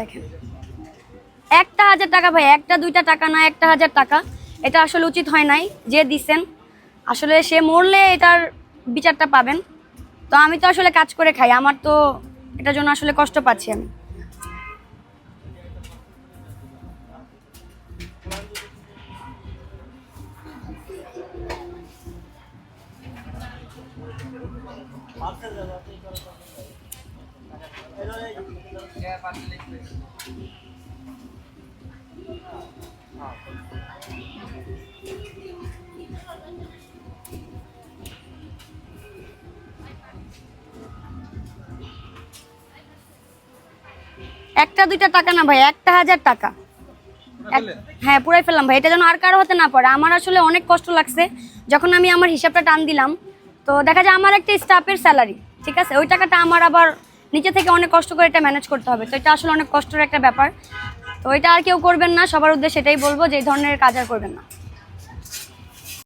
দেখেন। একটা হাজার টাকা ভাই, একটা, দুইটা টাকা না, একটা হাজার টাকা। এটা আসলে উচিত হয় নাই, যে দিছেন। আসলে সে মরলে এটার বিচারটা পাবেন। তো আমি তো আসলে কাজ করে খাই, আমার তো এটার জন্য আসলে কষ্ট পাচ্ছি আমি। একটা দুইটা টাকা না ভাই একটা হাজার টাকা। হ্যাঁ পুরাই ফেললাম ভাই এটা যেন আর কারও হতে না পারে আমার আসলে অনেক কষ্ট লাগছে। যখন আমি আমার হিসাবটা টান দিলাম তো দেখা যায় আমার একটা স্টাফের স্যালারি ঠিক আছে? ওই টাকাটা আমার আবার নিচে থেকে অনেক কষ্ট করে এটা ম্যানেজ করতে হবে। তো এটা আসলে অনেক কষ্টের একটা ব্যাপার। তো এটা আর কেউ করবেন না, সবার উদ্দেশ্যে এটাই বলব যে এই ধরনের কাজ আর করবেন না।